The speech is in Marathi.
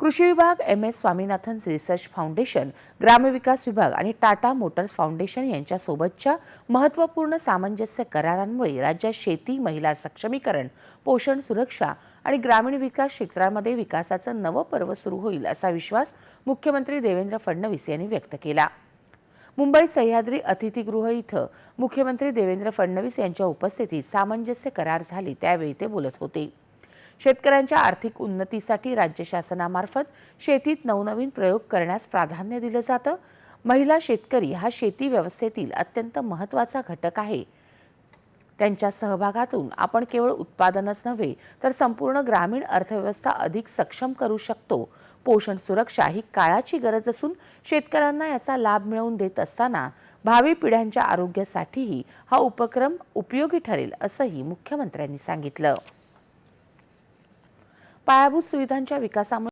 कृषी विभाग M S Swaminathan research foundation ग्रामविकास विभाग आणि टाटा मोटर्स फाउंडेशन यांच्यासोबतच्या महत्त्वपूर्ण सामंजस्य करारांमुळे राज्यात शेती महिला सक्षमीकरण पोषण सुरक्षा आणि ग्रामीण विकास क्षेत्रामध्ये विकासाचं नवं पर्व सुरू होईल असा विश्वास मुख्यमंत्री देवेंद्र फडणवीस यांनी व्यक्त केला. मुंबई सह्याद्री अतिथीगृह इथं मुख्यमंत्री देवेंद्र फडणवीस यांच्या उपस्थितीत सामंजस्य करार झाले त्यावेळी ते बोलत होते. शेतकऱ्यांच्या आर्थिक उन्नतीसाठी राज्य शासनामार्फत शेतीत नवनवीन प्रयोग करण्यास प्राधान्य दिलं जातं. महिला शेतकरी हा शेती व्यवस्थेतील अत्यंत महत्त्वाचा घटक आहे. त्यांच्या सहभागातून आपण केवळ उत्पादनच नव्हे तर संपूर्ण ग्रामीण अर्थव्यवस्था अधिक सक्षम करू शकतो. पोषण सुरक्षा ही काळाची गरज असून शेतकऱ्यांना याचा लाभ मिळवून देत असताना भावी पिढ्यांच्या आरोग्यासाठीही हा उपक्रम उपयोगी ठरेल असंही मुख्यमंत्र्यांनी सांगितलं. पायाभूत सुविधांच्या विकासामुळे